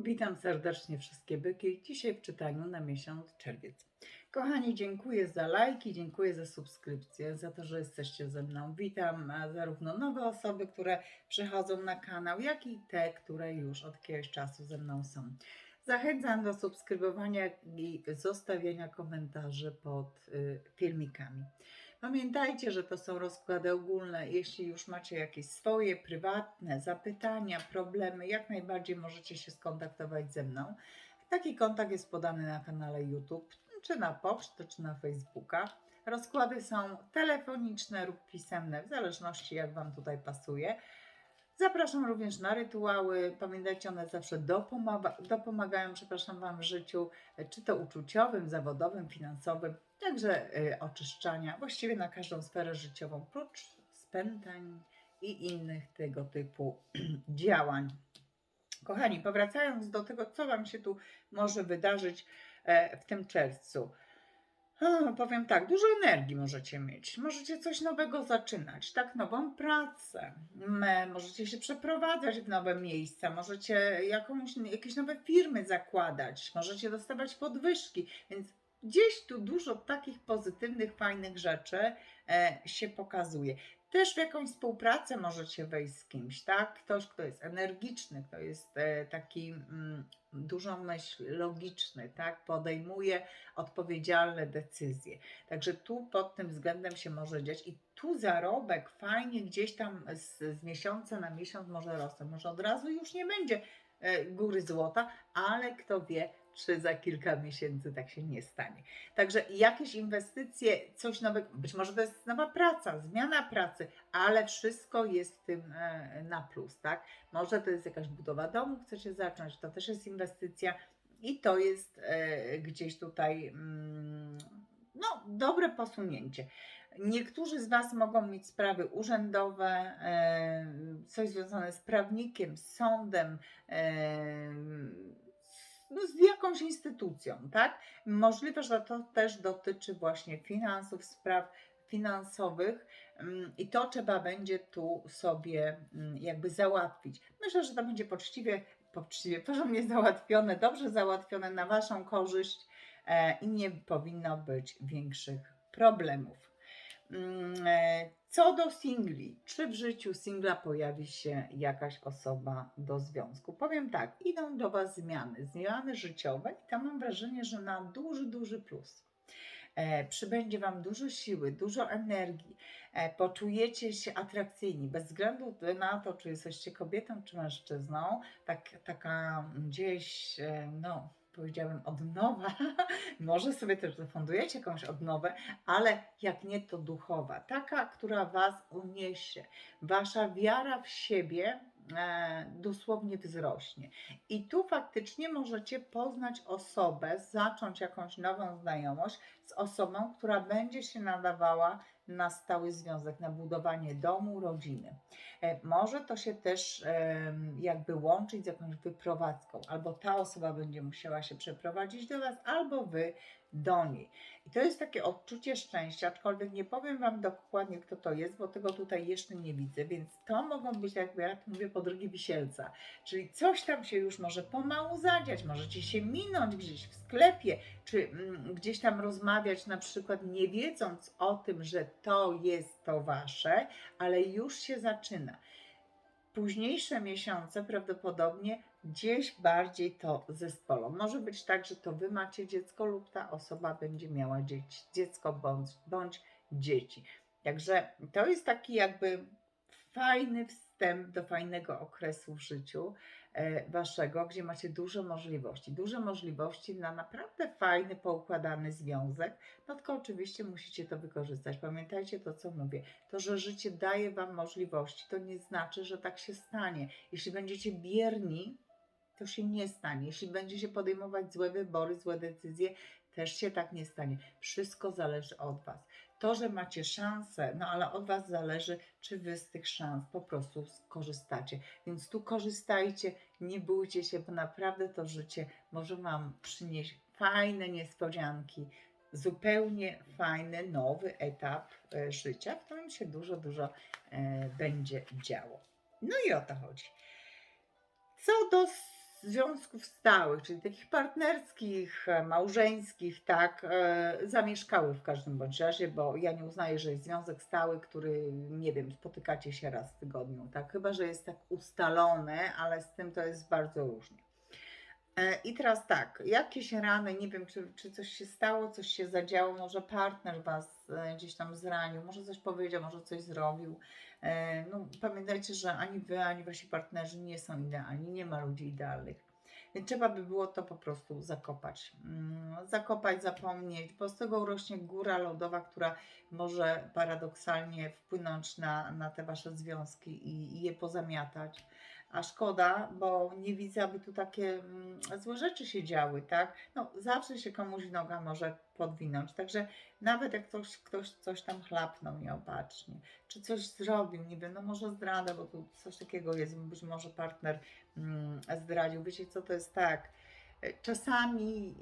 Witam serdecznie wszystkie byki. Dzisiaj w czytaniu na miesiąc czerwiec. Kochani, dziękuję za lajki, dziękuję za subskrypcję, za to, że jesteście ze mną. Witam e, zarówno nowe osoby, które przychodzą na kanał, jak i te, które już od jakiegoś czasu ze mną są. Zachęcam do subskrybowania i zostawienia komentarzy pod y, filmikami. Pamiętajcie, że to są rozkłady ogólne. Jeśli już macie jakieś swoje prywatne zapytania, problemy, jak najbardziej możecie się skontaktować ze mną. Taki kontakt jest podany na kanale YouTube, czy na pocztę, czy na Facebooka. Rozkłady są telefoniczne lub pisemne, w zależności jak Wam tutaj pasuje. Zapraszam również na rytuały. Pamiętajcie, one zawsze dopomaga, dopomagają, przepraszam Wam w życiu, czy to uczuciowym, zawodowym, finansowym, także y, oczyszczania, właściwie na każdą sferę życiową, prócz spętań i innych tego typu działań. Kochani, powracając do tego, co Wam się tu może wydarzyć e, w tym czerwcu. Powiem tak, dużo energii możecie mieć. Możecie coś nowego zaczynać, tak, nową pracę. M, Możecie się przeprowadzać w nowe miejsca, możecie jakąś, jakieś nowe firmy zakładać, możecie dostawać podwyżki, więc gdzieś tu dużo takich pozytywnych, fajnych rzeczy e, się pokazuje. Też w jakąś współpracę możecie wejść z kimś, tak? Ktoś, kto jest energiczny, kto jest e, taki mm, dużą myśl, logiczny, tak? Podejmuje odpowiedzialne decyzje. Także tu pod tym względem się może dziać i tu zarobek fajnie gdzieś tam z, z miesiąca na miesiąc może rosnąć. Może od razu już nie będzie e, góry złota, ale kto wie, czy za kilka miesięcy tak się nie stanie. Także jakieś inwestycje, coś nowego, być może to jest nowa praca, zmiana pracy, ale wszystko jest w tym e, na plus, tak? Może to jest jakaś budowa domu, chcecie zacząć, to też jest inwestycja i to jest e, gdzieś tutaj mm, no, dobre posunięcie. Niektórzy z Was mogą mieć sprawy urzędowe, e, coś związane z prawnikiem, sądem, no, z jakąś instytucją, tak? Możliwe, że to też dotyczy właśnie finansów, spraw finansowych mm, i to trzeba będzie tu sobie mm, jakby załatwić. Myślę, że to będzie poczciwie, poczciwie, porządnie załatwione, dobrze załatwione na Waszą korzyść e, i nie powinno być większych problemów. Mm, e, Co do singli, czy w życiu singla pojawi się jakaś osoba do związku? Powiem tak, idą do Was zmiany, zmiany życiowe i tam mam wrażenie, że na duży, duży plus. E, przybędzie Wam dużo siły, dużo energii, e, poczujecie się atrakcyjni, bez względu na to, czy jesteście kobietą, czy mężczyzną, tak, taka gdzieś, e, no, powiedziałem odnowa, może sobie też zafundujecie jakąś odnowę, ale jak nie, to duchowa, taka, która Was uniesie. Wasza wiara w siebie e, dosłownie wzrośnie. I tu faktycznie możecie poznać osobę, zacząć jakąś nową znajomość z osobą, która będzie się nadawała na stały związek, na budowanie domu, rodziny. E, Może to się też jakby łączyć z jakąś wyprowadzką, albo ta osoba będzie musiała się przeprowadzić do Was, albo Wy do niej. I to jest takie odczucie szczęścia, aczkolwiek nie powiem Wam dokładnie, kto to jest, bo tego tutaj jeszcze nie widzę, więc to mogą być, jakby ja mówię, podrygi wisielca. Czyli coś tam się już może pomału zadziać, możecie się minąć gdzieś w sklepie, czy mm, gdzieś tam rozmawiać, na przykład nie wiedząc o tym, że to jest to Wasze, ale już się zaczyna. Późniejsze miesiące prawdopodobnie gdzieś bardziej to zespolą. Może być tak, że to wy macie dziecko lub ta osoba będzie miała dzieci, dziecko bądź, bądź dzieci. Także to jest taki jakby fajny wstęp do fajnego okresu w życiu waszego, gdzie macie dużo możliwości. Duże możliwości na naprawdę fajny, poukładany związek. No tylko oczywiście musicie to wykorzystać. Pamiętajcie to, co mówię. To, że życie daje wam możliwości, to nie znaczy, że tak się stanie. Jeśli będziecie bierni, to się nie stanie. Jeśli będziecie podejmować złe wybory, złe decyzje, też się tak nie stanie. Wszystko zależy od Was. To, że macie szansę, no ale od Was zależy, czy Wy z tych szans po prostu skorzystacie. Więc tu korzystajcie, nie bójcie się, bo naprawdę to życie może Wam przynieść fajne niespodzianki, zupełnie fajny, nowy etap e, życia, w którym się dużo, dużo e, będzie działo. No i o to chodzi. Co do związków stałych, czyli takich partnerskich, e, małżeńskich, tak, e, zamieszkały w każdym bądź razie, bo ja nie uznaję, że jest związek stały, który, nie wiem, spotykacie się raz w tygodniu, tak, chyba, że jest tak ustalone, ale z tym to jest bardzo różnie. E, I teraz tak, jakieś rany, nie wiem, czy, czy coś się stało, coś się zadziało, może partner was e, gdzieś tam zranił, może coś powiedział, może coś zrobił. E, No, pamiętajcie, że ani wy, ani wasi partnerzy nie są idealni, nie ma ludzi idealnych. Trzeba by było to po prostu zakopać. Mm, Zakopać, zapomnieć, bo z tego urośnie góra lodowa, która może paradoksalnie wpłynąć na, na te wasze związki i, i je pozamiatać. A szkoda, bo nie widzę, aby tu takie mm, złe rzeczy się działy, tak? No, zawsze się komuś noga może podwinąć. Także nawet jak ktoś, ktoś coś tam chlapnął nieopatrznie, czy coś zrobił, wiem, no może zdrada, bo tu coś takiego jest, być może partner mm, zdradził. Wiecie co, to jest tak, e, czasami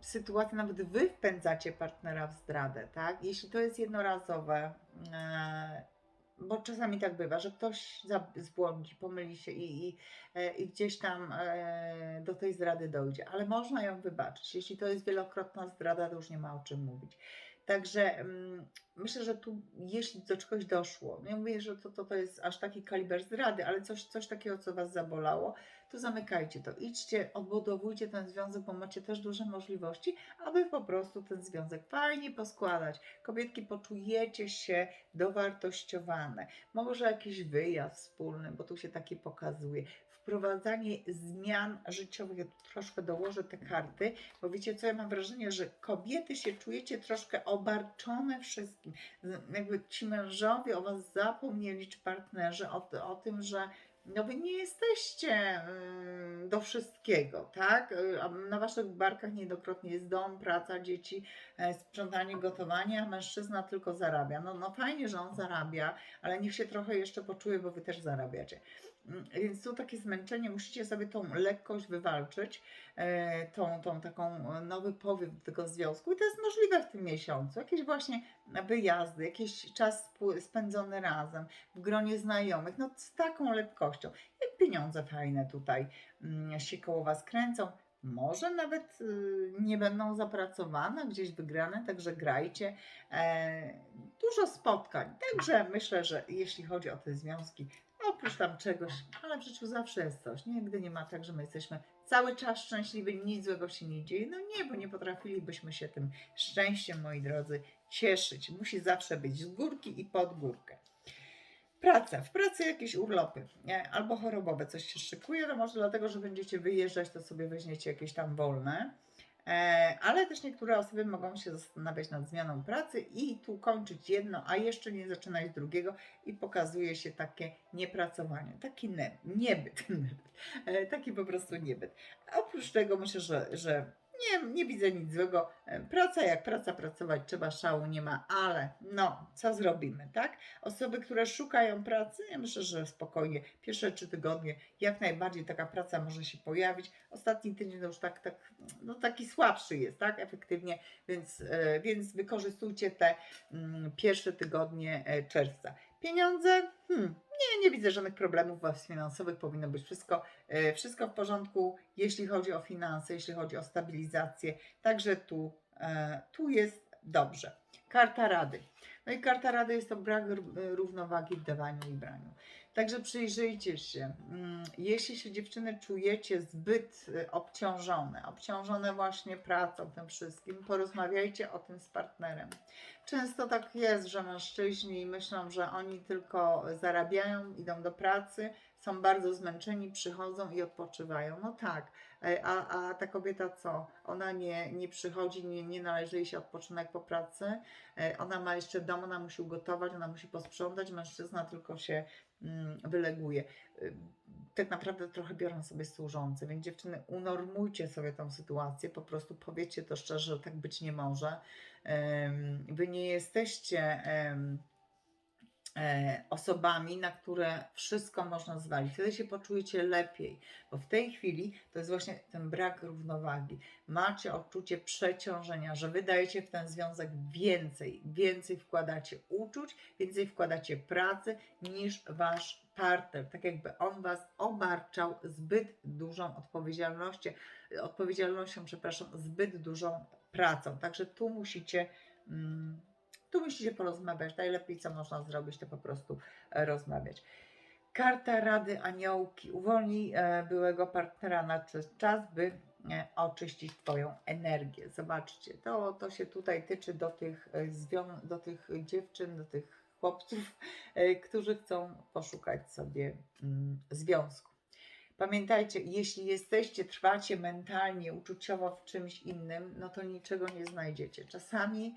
e, sytuacja, nawet wy wpędzacie partnera w zdradę, tak? Jeśli to jest jednorazowe, e, bo czasami tak bywa, że ktoś zbłądzi, pomyli się i, i, e, i gdzieś tam e, do tej zdrady dojdzie, ale można ją wybaczyć. Jeśli to jest wielokrotna zdrada, to już nie ma o czym mówić. Także mm, myślę, że tu, jeśli do czegoś doszło, nie mówię, że to, to, to jest aż taki kaliber zdrady, ale coś, coś takiego, co Was zabolało, to zamykajcie to. Idźcie, odbudowujcie ten związek, bo macie też duże możliwości, aby po prostu ten związek fajnie poskładać. Kobietki, poczujecie się dowartościowane. Może jakiś wyjazd wspólny, bo tu się taki pokazuje. Wprowadzanie zmian życiowych. Ja tu troszkę dołożę te karty, bo wiecie co, ja mam wrażenie, że kobiety się czujecie troszkę obarczone wszystkim. Jakby ci mężowie o was zapomnieli, czy partnerzy, o, o tym, że no wy nie jesteście mm, do wszystkiego, tak? Y, a Na waszych barkach niejednokrotnie jest dom, praca, dzieci, e, sprzątanie, gotowanie, a mężczyzna tylko zarabia. No, no fajnie, że on zarabia, ale niech się trochę jeszcze poczuje, bo wy też zarabiacie. Mm, Więc tu takie zmęczenie, musicie sobie tą lekkość wywalczyć, e, tą, tą taką e, nowy powiew do tego związku i to jest możliwe w tym miesiącu. Jakieś właśnie wyjazdy, jakiś czas spędzony razem, w gronie znajomych, no z taką lekkością. Jak pieniądze fajne tutaj mm, się koło Was kręcą. Może nawet y, nie będą zapracowane, gdzieś wygrane, także grajcie. E, dużo spotkań. Także myślę, że jeśli chodzi o te związki, oprócz tam czegoś, ale w życiu zawsze jest coś. Nigdy nie ma tak, że my jesteśmy cały czas szczęśliwi, nic złego się nie dzieje. No nie, bo nie potrafilibyśmy się tym szczęściem, moi drodzy, cieszyć. Musi zawsze być z górki i pod górkę. Praca. W pracy jakieś urlopy nie? albo chorobowe coś się szykuje, no może dlatego, że będziecie wyjeżdżać, to sobie weźmiecie jakieś tam wolne. E, ale też niektóre osoby mogą się zastanawiać nad zmianą pracy i tu kończyć jedno, a jeszcze nie zaczynać drugiego i pokazuje się takie niepracowanie, taki ne, niebyt, e, taki po prostu niebyt. Oprócz tego myślę, że, że nie, nie widzę nic złego. E, Praca jak praca, pracować trzeba, szału nie ma, ale no, co zrobimy, tak? Osoby, które szukają pracy, ja myślę, że spokojnie, pierwsze trzy tygodnie jak najbardziej taka praca może się pojawić. Ostatni tydzień to już tak, tak no taki słabszy jest, tak, efektywnie, więc, e, więc wykorzystujcie te mm, pierwsze tygodnie e, czerwca. Pieniądze? Hmm, nie, nie widzę żadnych problemów was finansowych, powinno być wszystko, e, wszystko w porządku, jeśli chodzi o finanse, jeśli chodzi o stabilizację, także tu, e, tu jest dobrze. Karta Rady. No i karta Rady jest to brak równowagi w dawaniu i braniu. Także przyjrzyjcie się. Mm, Jeśli się dziewczyny czujecie zbyt y, obciążone, obciążone właśnie pracą, tym wszystkim, porozmawiajcie o tym z partnerem. Często tak jest, że mężczyźni myślą, że oni tylko zarabiają, idą do pracy, są bardzo zmęczeni, przychodzą i odpoczywają. No tak, e, a, a ta kobieta co? Ona nie, nie przychodzi, nie, nie należy jej się odpoczynek po pracy, e, ona ma jeszcze dom, ona musi ugotować, ona musi posprzątać, mężczyzna tylko się mm, wyleguje. Y, Tak naprawdę trochę biorą sobie służące, więc dziewczyny, unormujcie sobie tą sytuację, po prostu powiedzcie to szczerze, że tak być nie może. Wy nie jesteście e, osobami, na które wszystko można zwalić. Wtedy się poczujecie lepiej, bo w tej chwili to jest właśnie ten brak równowagi. Macie odczucie przeciążenia, że wydajecie w ten związek więcej, więcej wkładacie uczuć, więcej wkładacie pracy niż wasz partner. Tak jakby on was obarczał zbyt dużą odpowiedzialnością, odpowiedzialnością, przepraszam, zbyt dużą pracą. Także tu musicie. Mm, tu musicie porozmawiać. Najlepiej, co można zrobić, to po prostu e, rozmawiać. Karta Rady Aniołki uwolnij e, byłego partnera na czas- by e, oczyścić Twoją energię. Zobaczcie, to, to się tutaj tyczy do tych, do tych dziewczyn, do tych chłopców, którzy chcą poszukać sobie mm, związku. Pamiętajcie, jeśli jesteście, trwacie mentalnie, uczuciowo w czymś innym, no to niczego nie znajdziecie. Czasami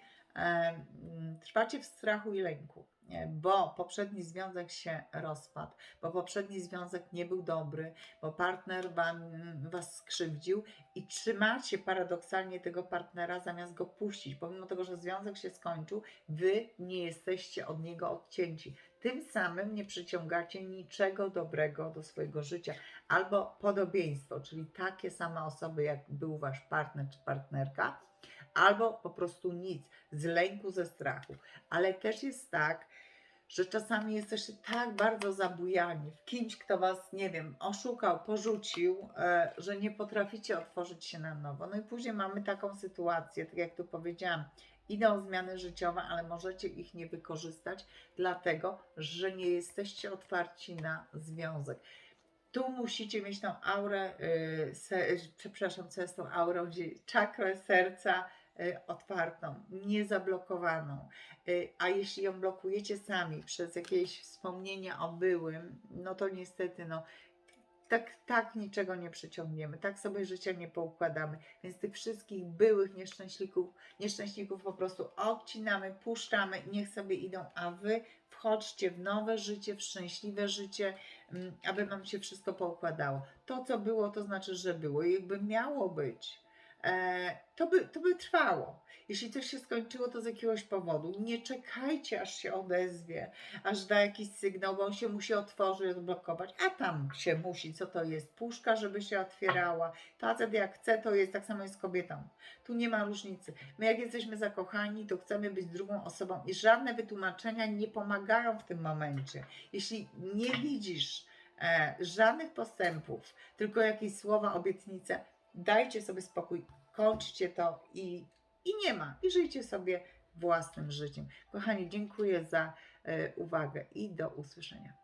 trwacie w strachu i lęku, bo poprzedni związek się rozpadł, bo poprzedni związek nie był dobry, bo partner wam, was skrzywdził i trzymacie paradoksalnie tego partnera zamiast go puścić. Pomimo tego, że związek się skończył, wy nie jesteście od niego odcięci. Tym samym nie przyciągacie niczego dobrego do swojego życia. Albo podobieństwo, czyli takie same osoby, jak był wasz partner czy partnerka, albo po prostu nic, z lęku, ze strachu. Ale też jest tak, że czasami jesteście tak bardzo zabujani w kimś, kto was, nie wiem, oszukał, porzucił, e, że nie potraficie otworzyć się na nowo. No i później mamy taką sytuację, tak jak tu powiedziałam, idą zmiany życiowe, ale możecie ich nie wykorzystać, dlatego że nie jesteście otwarci na związek. Tu musicie mieć tą aurę, y, se, przepraszam, co jest tą aurą, gdzie czakrę serca otwartą, niezablokowaną. Y, A jeśli ją blokujecie sami przez jakieś wspomnienia o byłym, no to niestety, no, tak, tak niczego nie przyciągniemy, tak sobie życia nie poukładamy. Więc tych wszystkich byłych nieszczęśników, nieszczęśników po prostu odcinamy, puszczamy, niech sobie idą, a wy wchodźcie w nowe życie, w szczęśliwe życie, mm, aby wam się wszystko poukładało. To, co było, to znaczy, że było i jakby miało być. E, to, by, to by trwało. Jeśli coś się skończyło, to z jakiegoś powodu. Nie czekajcie, aż się odezwie, aż da jakiś sygnał, bo on się musi otworzyć, odblokować, a tam się musi, co to jest? Puszka, żeby się otwierała. Facet jak chce, to jest, tak samo jest z kobietą. Tu nie ma różnicy. My jak jesteśmy zakochani, to chcemy być drugą osobą i żadne wytłumaczenia nie pomagają w tym momencie. Jeśli nie widzisz e, żadnych postępów, tylko jakieś słowa, obietnice, dajcie sobie spokój, kończcie to i, i nie ma. I żyjcie sobie własnym życiem. Kochani, dziękuję za e, uwagę i do usłyszenia.